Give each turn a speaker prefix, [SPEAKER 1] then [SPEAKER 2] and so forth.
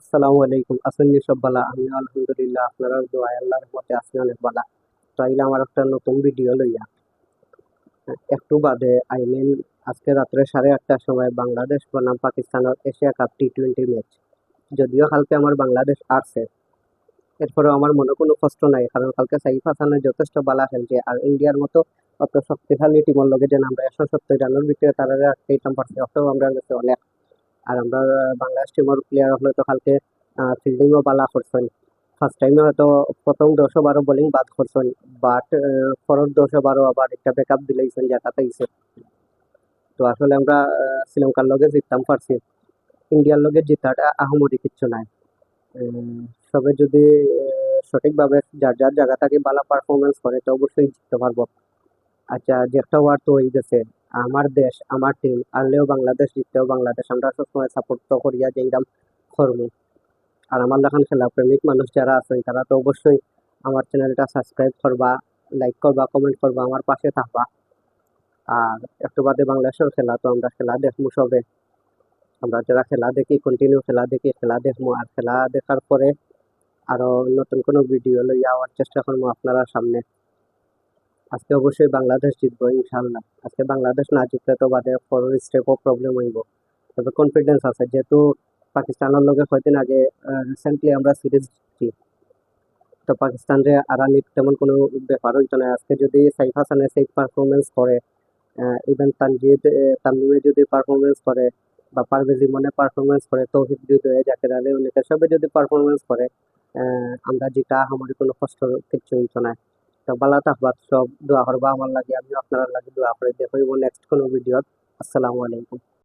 [SPEAKER 1] আসসালামু আলাইকুম। সব আমি আলহামদুলিল্লাহ আপনারা দোয়া আল্লাহর আছি অনেক তো আইলে আমার একটা নতুন ভিডিও লইয়া। একটু বাদে আই মিন আজকে রাত্রে সাড়ে আটটার সময় বাংলাদেশ বনাম পাকিস্তানের Asia cup T twenty match যদিও কালকে আমার বাংলাদেশ আসছে এরপরেও আমার মনে কোনো কষ্ট নাই, কারণ কালকে সাইফ হাসানের যথেষ্ট বালা খেলছে আর ইন্ডিয়ার মতো অত শক্তিশালী টিমের লগে যেন আমরা একশো সত্তর রানের ভিতরে তারা আটকাইতাম পারছি, অতও আমরা অনেক। আর আমরা বাংলাদেশ টিমের প্লেয়ার হলে তো কালকে ফিল্ডিংও বালা করছেন ফার্স্ট টাইমে হয়তো প্রথম দশ বারো বোলিং বাদ করছেন বাট পরের দশ বারো আবার একটা ব্যাকআপ দিলেইছেন যেটাতে ইসে তো আসলে আমরা শ্রীলঙ্কার লগে জিততাম পারছি ইন্ডিয়ার লগে জিতাটা আহমরি কিচ্ছু নাই। সবে যদি সঠিকভাবে যার যার জায়গা থেকে ভালো পারফরমেন্স করে, তো অবশ্যই জিততে পারব। আচ্ছা যে একটা ওয়ার্ড তো হয়ে গেছে। আমার দেশ, আমার টিম আনলেও বাংলাদেশ জিততেও বাংলাদেশ। আমরা সবসময় সাপোর্ট তো করিয়া যে এইরকম করব। আর আমার লেখান খেলা প্রেমিক মানুষ যারা আছেন, তারা তো অবশ্যই আমার চ্যানেলটা সাবস্ক্রাইব করবা লাইক করবা কমেন্ট করবা, আমার পাশে থাকবা। আর একটু বাদে বাংলাদেশের খেলা, তো আমরা খেলা দেখব সবে। আমরা যারা খেলা দেখি কন্টিনিউ খেলা দেখি, খেলা দেখব। আর খেলা দেখার পরে আরও নতুন কোনো ভিডিও লইয়া আওয়ার চেষ্টা করব আপনারা সামনে। আজকে অবশ্যই বাংলাদেশ জিতবো ইনশাল্লাহ আজকে বাংলাদেশ না জিতলে তো বাদে পরের স্টেপও প্রবলেম হইব। তবে কনফিডেন্স আছে, যেহেতু পাকিস্তানের লগে কয়দিন আগে রিসেন্টলি আমরা সিরিজ জিতছি। তো পাকিস্তানরে আড়ানি তেমন কোনো ব্যাপার হইতো না। আজকে যদি সাইফ হাসানে সেই পারফরমেন্স করে ইভেন তানজিদ তামিমে যদি পারফরমেন্স করে বা পারভেজ ইমনে পারফরমেন্স করে তৌহিদ হৃদয়ে জাকের আলী অনেকে সবে যদি পারফরমেন্স করে আমরা যেটা আমার কোনো কষ্ট কিচ্ছু হইতো না। বালা তাহবাদ সব দোয়া করবা আমার লাগে আমি আপনার লাগে দোয়া করে। দেখো নেক্সট কোনো ভিডিওত আসসালামু আলাইকুম।